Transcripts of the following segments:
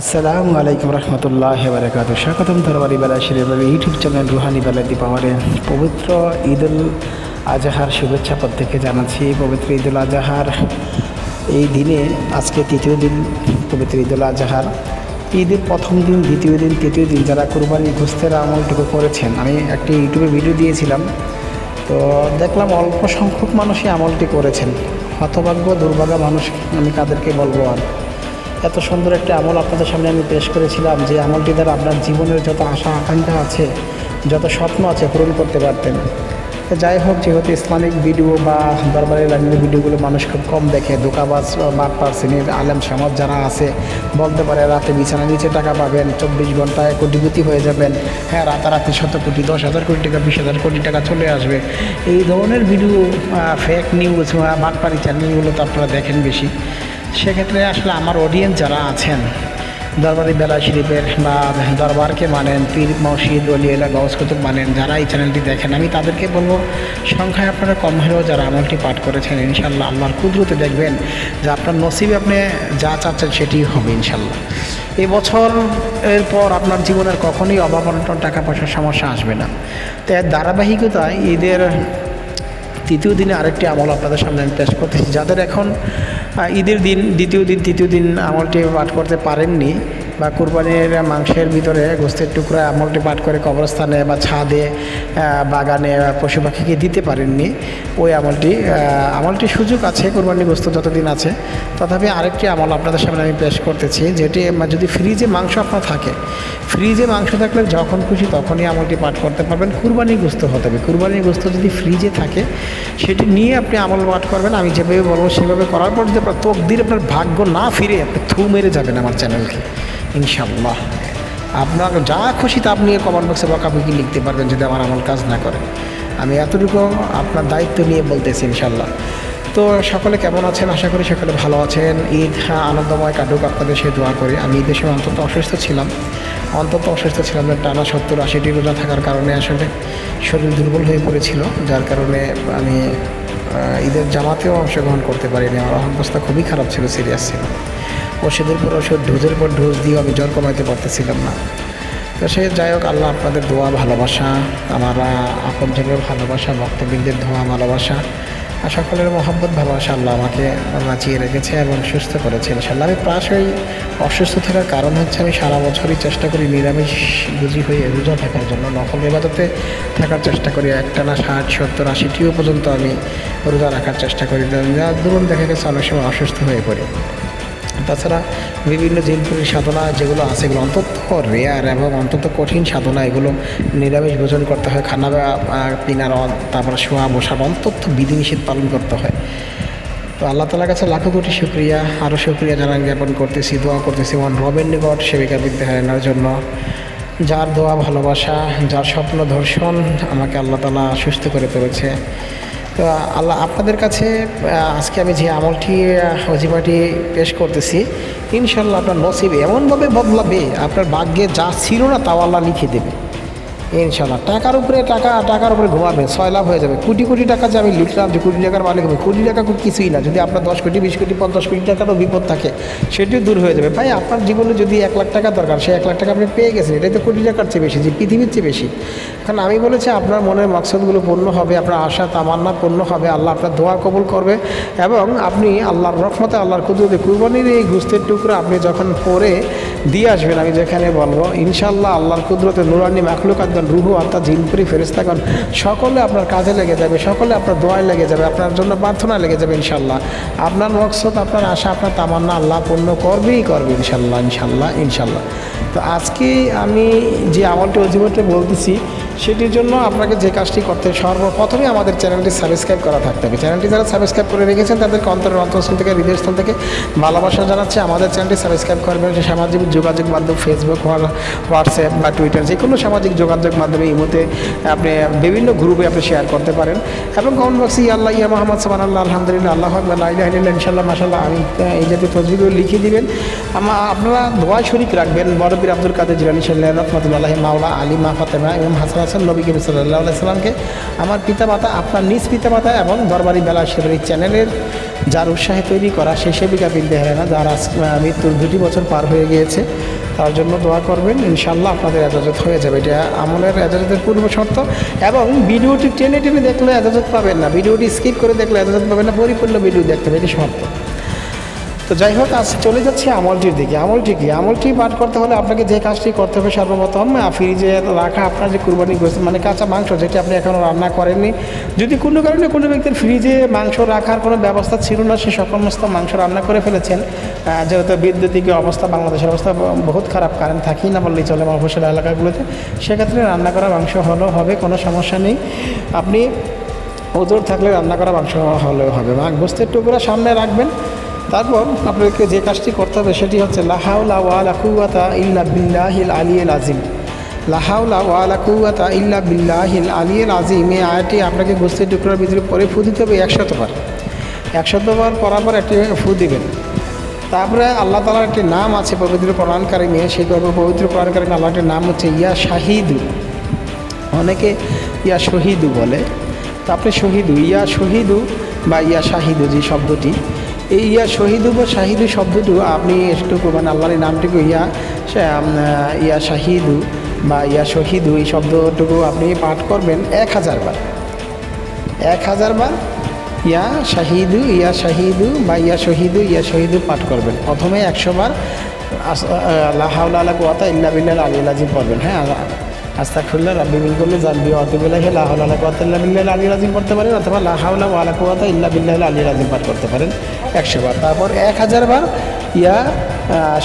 আসসালামু আলাইকুম রহমতুল্লাহ বারকাত স্বাগতম ধরবারি বেলা শিরের ইউটিউব চ্যানেল রুহানি বেলা দীপাওয়ারে পবিত্র ঈদ উল আজহার শুভেচ্ছা প্রত্যেকে জানাচ্ছি। পবিত্র ঈদ উল আজহার এই দিনে আজকে তৃতীয় দিন পবিত্র ঈদ উল আজহার। ঈদের প্রথম দিন, দ্বিতীয় দিন, তৃতীয় দিন যারা কুরবানি ঘুষতের আমলটুকু করেছেন, আমি একটি ইউটিউবে ভিডিও দিয়েছিলাম। তো দেখলাম অল্প সংখ্যক মানুষই আমলটি করেছেন। হতভাগ্য, দুর্ভাগা মানুষ আমি কাদেরকে বলব আর এত সুন্দর একটা আমল আপনাদের সামনে আমি পেশ করেছিলাম যে আমলটি দ্বারা আপনার জীবনের যত আশা আকাঙ্ক্ষা আছে, যত স্বপ্ন আছে পূরণ করতে পারতেন। যাই হোক, যেহেতু ইসলামিক ভিডিও বা দরবারের লাইনের ভিডিওগুলো মানুষ খুব কম দেখে দোকাবাজ বাটপার শ্রেণির আলেম সমাজ যারা আছে, বলতে পারে রাতে বিছানা নিচে টাকা পাবেন, চব্বিশ ঘন্টায় কোটিপতি হয়ে যাবেন। হ্যাঁ রাতারাতি শত কোটি, দশ হাজার কোটি টাকা, বিশ হাজার কোটি টাকা চলে আসবে। এই ধরনের ভিডিও ফেক নিউজ বাটপারি চ্যানেলগুলো তো আপনারা দেখেন বেশি। সেক্ষেত্রে আসলে আমার অডিয়েন্স যারা আছেন, দরবারি বেলা শরীফের বা দরবারকে মানেন, পীর মসজিদ অলিয়েলা গৌস কুতুব মানেন, যারা এই চ্যানেলটি দেখেন, আমি তাদেরকে বলব, সংখ্যায় আপনারা কম হলেও যারা আমলটি পাঠ করেছেন, ইনশাল্লাহ আল্লাহর কুদরতে দেখবেন যে আপনার নসিবে আপনি যা চাচ্ছেন সেটি হবে ইনশাল্লাহ। এই বছর এর পর আপনার জীবনের কখনোই অভাব টাকা পয়সার সমস্যা আসবে না। তো এর ধারাবাহিকতায় ঈদের তৃতীয় দিনে আরেকটি আমল আপনাদের সামনে আমি পেশ করতেছি। যাদের এখন ঈদের দিন, দ্বিতীয় দিন, তৃতীয় দিন আমলটি পাঠ করতে পারেননি বা কুরবানির মাংসের ভিতরে গোস্তের টুকরা আমলটি পাঠ করে কবরস্থানে বা ছাদে বাগানে পশু পাখিকে দিতে পারেননি। ওই আমলটি আমলটি সুযোগ আছে কুরবানি গোস্ত যতদিন আছে। তথাপি আরেকটি আমল আপনাদের সামনে আমি পেশ করতেছি, যেটি যদি ফ্রিজে মাংস আপনার থাকে, ফ্রিজে মাংস থাকলে যখন খুশি তখনই আমলটি পাঠ করতে পারবেন কুরবানি গোস্ত হতে হবে। কুরবানির গোস্ত যদি ফ্রিজে থাকে, সেটি নিয়ে আপনি আমল পাঠ করবেন। আমি যেভাবে বলব সেভাবে করার পর যদি আপনার তকদির, আপনার ভাগ্য না ফিরে, আপনি থু মেরে যাবেন আমার চ্যানেলকে। ইনশাল্লাহ আপনার যা খুশি তা আপনি কমেন্ট বক্সে বকাবকি লিখতে পারবেন যদি আমার আমল কাজ না করে আমি এতটুকু আপনার দায়িত্ব নিয়ে বলতেছি ইনশাল্লাহ তো সকলে কেমন আছেন? আশা করি সকলে ভালো আছেন। ঈদ হ্যাঁ, আনন্দময় কাটুক। আপনাদের সে দোয়া করি। আমি ঈদের সময় অন্তত অসুস্থ ছিলাম। অন্তত অসুস্থ ছিলাম টানা সত্তর আশিটি রোজা থাকার কারণে আসলে শরীর দুর্বল হয়ে পড়েছিল। যার কারণে আমি ঈদের জামাতেও অংশগ্রহণ করতে পারিনি। আমার অবস্থা খুবই খারাপ ছিল সিরিয়াস ছিল। ওষুধের পর ওষুধ ডোজের পর ডোজ দিয়েও আমি জ্বর কমাইতে পারতেছিলাম না। তো সে যাই হোক, আল্লাহ আপনাদের দোয়া, ভালোবাসা, আমার আপনজনের ভালোবাসা, ভক্তবৃন্দের দোয়া, ভালোবাসা, আর সকলের মহব্বত, ভালোবাসা আল্লাহ আমাকে বাঁচিয়ে রেখেছে এবং সুস্থ করেছে ইনশাল্লাহ আমি প্রায়শই অসুস্থ থাকার কারণ হচ্ছে আমি সারা বছরই চেষ্টা করি নিরামিষ বুঝি হয়ে রোজা থাকার জন্য নকল এবাদতে থাকার চেষ্টা করি। একটানা ষাট, সত্তর, আশিটিও পর্যন্ত আমি রোজা রাখার চেষ্টা করি। যার দরুন দেখা গেছে অনেক সময় অসুস্থ হয়ে পড়ি। তাছাড়া বিভিন্ন জিনপুরি সাধনা যেগুলো আছে, এগুলো অন্তত রেয়ার এবং অন্তত কঠিন সাধনা, এগুলো নিরামিষ ভোজন করতে হয়। খানা পিনার তারপরে শোয়া, বসার অন্তত বিধিনিষেধ পালন করতে হয়। তো আল্লাহ তালার কাছে লাখো কোটি শুক্রিয়া। আরও শুক্রিয়া জানান, জ্ঞাপন করতেছি, দোয়া করতেছি। মন রবের নিকট সেবিকা বিদ্যা হারানোর জন্য। যার দোয়া, ভালোবাসা, যার স্বপ্ন ধর্ষণ আমাকে আল্লাহ তালা সুস্থ করে তুলেছে। তো আল্লাহ আপনাদের কাছে আজকে আমি যে আমলটি হজিমাটি পেশ করতেছি ইনশাল্লাহ আপনার নসিবে এমনভাবে বদলাবে, আপনার ভাগ্যে যা ছিল না তাও আল্লাহ লিখে দেবে। ইনশাল্লাহ টাকার উপরে টাকা, টাকার উপরে ঘুমাবেন ছয় লাভ হয়ে যাবে। কোটি কোটি টাকা যে আমি লিখলাম যে কোটি টাকার মালিক হবে, কোটি টাকা কিছুই না। যদি আপনার দশ কোটি, বিশ কোটি, পঞ্চাশ কোটি টাকারও বিপদ থাকে, সেটিও দূর হয়ে যাবে। ভাই, আপনার জীবনে যদি এক লাখ টাকা দরকার, সেই এক লাখ টাকা আপনি পেয়ে গেছেন, এটাই তো কোটি টাকার চেয়ে বেশি, যে পৃথিবীর চেয়ে বেশি। এখন আমি বলেছি, আপনার মনের মকসদগুলো পূর্ণ হবে, আপনার আশা, তামান্না পূর্ণ হবে, আল্লাহ আপনার দোয়া কবুল করবে, এবং আপনি আল্লাহর রহমতে, আল্লাহর কুদরতে কুরবানির এই গুস্তের টুকরো আপনি যখন পরে দিয়ে আসবেন, আমি যেখানে বলব ইনশাল্লাহ আল্লাহর কুদরতে নুরানি মাখলুকাতগণ রুহু, অর্থাৎ জিনপুরি ফেরেস্তাগণ সকলে আপনার কাজে লেগে যাবে, সকলে আপনার দোয়ায় লেগে যাবে, আপনার জন্য প্রার্থনা লেগে যাবে ইনশাল্লাহ। আপনার মকসদ, আপনার আশা, আপনার তামান্না আল্লাহ পূর্ণ করবেই করবে ইনশাল্লাহ ইনশাল্লাহ ইনশাল্লাহ। তো আজকে আমি যে আমলটি অজিবতে বলতেছি সেটির জন্য আপনাকে যে কাজটি করতে সর্বপ্রথমে আমাদের চ্যানেলটি সাবস্ক্রাইব করা থাকতে হবে। চ্যানেলটি যারা সাবস্ক্রাইব করে রেখেছেন, তাদেরকে অন্তরের অন্তঃস্থল থেকে হৃদয়স্থল থেকে ভালোবাসা জানাচ্ছে। আমাদের চ্যানেলটি সাবস্ক্রাইব করবেন সামাজিক যোগাযোগ মাধ্যম ফেসবুক হোয়াটসঅ্যাপ বা টুইটার যে কোনো সামাজিক যোগাযোগ মাধ্যমে এই ইমোতে আপনি বিভিন্ন গ্রুপে আপনি শেয়ার করতে পারেন। এবং কমেন্ট বক্সে আল্লাহ ইয়া মোহাম্মদ সামান আল্লাহ আলহামদুলিল্লাহ আল্লাহ লাইলা ইনশাল্লাহ মাসাল্লাহ আমি এই জাতীয় তসবিগুলো লিখে দিবেন। আপনারা দোয়া শরিক রাখবেন। বড়বীর আব্দুল কাদের জিলানি সাল্লাহ রহমতুল্লাহ মাওলা আলী মা ফাতেমা এবং হাসান হাসান নবী কবি সাল্লাহ সাল্লামকে। আমার পিতা মাতা আপনার নিজ পিতা মাতা এবং দরবারি বেলা সেবারি চ্যানেলের যার উৎসাহে তৈরি করা সেই সেবিকা বিনতে হেলেনা যার আজ মৃত্যুর দুটি বছর পার হয়ে গিয়েছে। তার জন্য দোয়া করবেন ইনশাল্লাহ আপনাদের এজাজত হয়ে যাবে। এটা আমলের এজাজতের পূর্ব শর্ত এবং ভিডিওটি টেনে টেনে দেখলে এজাজত পাবেন না। ভিডিওটি স্কিপ করে দেখলে এজাজত পাবেন না, পরিপূর্ণ ভিডিও দেখতে হবে, এটি শর্ত তো যাই হোক, আজ চলে যাচ্ছি আমলটির দিকে। আমলটি কি? আমলটি পাঠ করতে হলে আপনাকে যে কাজটি করতে হবে সর্বপ্রথম ফ্রিজে রাখা আপনার যে কুরবানি গোস্ত মানে কাঁচা মাংস যেটি আপনি এখনও রান্না করেননি। যদি কোনো কারণে কোনো ব্যক্তির ফ্রিজে মাংস রাখার কোনো ব্যবস্থা ছিল না, সে সমস্ত মাংস রান্না করে ফেলেছেন। যেহেতু বিদ্যুতিক অবস্থা, বাংলাদেশের অবস্থা বহুত খারাপ কারেন্ট থাকি না বললেই চলে মফসল এলাকাগুলোতে। সেক্ষেত্রে রান্না করা মাংস হলেও হবে, কোনো সমস্যা নেই। আপনি ওজোর থাকলে রান্না করা মাংস হলেও হবে। মা গোস্তের টুকরা সামনে রাখবেন। তারপর আপনাদেরকে যে কাজটি করতে হবে সেটি হচ্ছে লাহাউলা ওয়ালা কুয়াতা ইল্লা বিল্লাহিল আলিয়েল আজিম লাহাউলা ওয়ালা কুয়াতা ইল্লা বিল্লাহিল আলিয়েল আজিম এই আয়টি আপনাকে গোস্তের টুকরার ভিতরে পরে ফু দিতে হবে একশতবার। একশতবার পরার পর একটি ফু দিবেন। তারপরে আল্লাহ তালার একটি নাম আছে পবিত্র প্রণানকারী মেয়ে সেই পবিত্র প্রণানকারী আল্লাহ একটি নাম হচ্ছে, ইয়া শাহিদু। অনেকে ইয়া শহীদু বলে। তো আপনি শহীদু, ইয়া শহীদু বা ইয়া শাহিদু যে শব্দটি এই ইয়া শহীদু বা শাহিদু শব্দটু আপনি একটু মানে আল্লাহর নামটুকু ইয়া ইয়া শাহিদু বা ইয়া শহীদু, এই শব্দটুকু আপনি পাঠ করবেন এক হাজার বার। এক হাজার বার ইয়া শাহিদু ইয়া শাহিদু বা ইয়া শহীদু ইয়া শহীদু পাঠ করবেন। প্রথমে একশো বার আল্লাহাউল্লাহ আল্লাহ কুয়াতা ইল্লা বিল্লাহ আলী আজিম পড়বেন। হ্যাঁ আস্তাকুল্লাহ রাব্বি বিল করলে জানবি অতবিল্লাহ লাহাউল্লাহ কুয়াতা ইল্লা বিল্লাহ আলী আজিম পড়তে পারেন অথবা লাহাউল্লাহ আলা কুয়াতা ইল্লা বিল্লাহ আলী আজিম পাঠ করতে পারেন একশো বার। তারপর এক হাজার বার ইয়া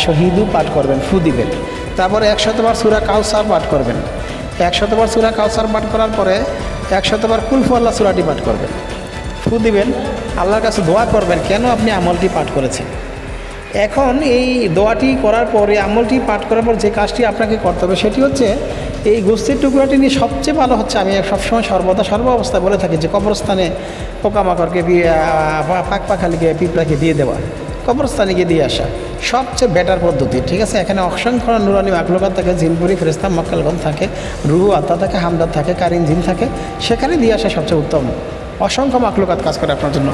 শহীদু পাঠ করবেন, ফু দিবেন। তারপর একশতবার সুরা কাউসার পাঠ করবেন। একশতবার সুরা কাউসার পাঠ করার পরে একশতবার কুলফু আল্লাহ সুরাটি পাঠ করবেন। ফু দিবেন, আল্লাহর কাছে দোয়া করবেন, কেন আপনি আমলটি পাঠ করেছেন? এখন এই দোয়াটি করার পরে, আমলটি পাঠ করার পর যে কাজটি আপনাকে করতে হবে সেটি হচ্ছে, এই গোস্তের টুকরাটি নিয়ে সবচেয়ে ভালো হচ্ছে, আমি সবসময় সর্বদা সর্ব অবস্থায় বলে থাকি যে কবরস্থানে পোকামাকড়কে পাক পাখালিকে, পিঁপড়াকে দিয়ে দেওয়া কবরস্থানে গিয়ে দিয়ে আসা, সবচেয়ে বেটার পদ্ধতি, ঠিক আছে? এখানে অসংখ্য নুরানি মাকলুকাত থাকে, জিনপুরি ফেরেস্তা মক্কালগন থাকে, রুহু আত্মা থাকে, হামদার থাকে, কারিন জিন থাকে, সেখানে দিয়ে আসা সবচেয়ে উত্তম। অসংখ্য মাকলুকাত কাজ করে আপনার জন্য।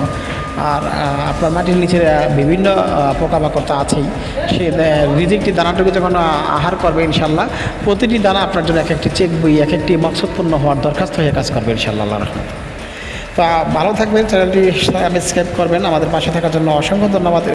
আর আপনার মাটির নিচে বিভিন্ন পোকামাকড় তো আছেই। সে রিজিকটি দানাটুকু যখন আহার করবে ইনশাল্লাহ প্রতিটি দানা আপনার জন্য এক একটি চেক বই এক একটি মকসদপূর্ণ হওয়ার দরখাস্ত হয়ে কাজ করবে ইনশাল্লাহ আল্লাহ রহমত। তো ভালো থাকবেন, চ্যানেলটি সাবস্ক্রাইব করবেন। আমাদের পাশে থাকার জন্য অসংখ্য ধন্যবাদ।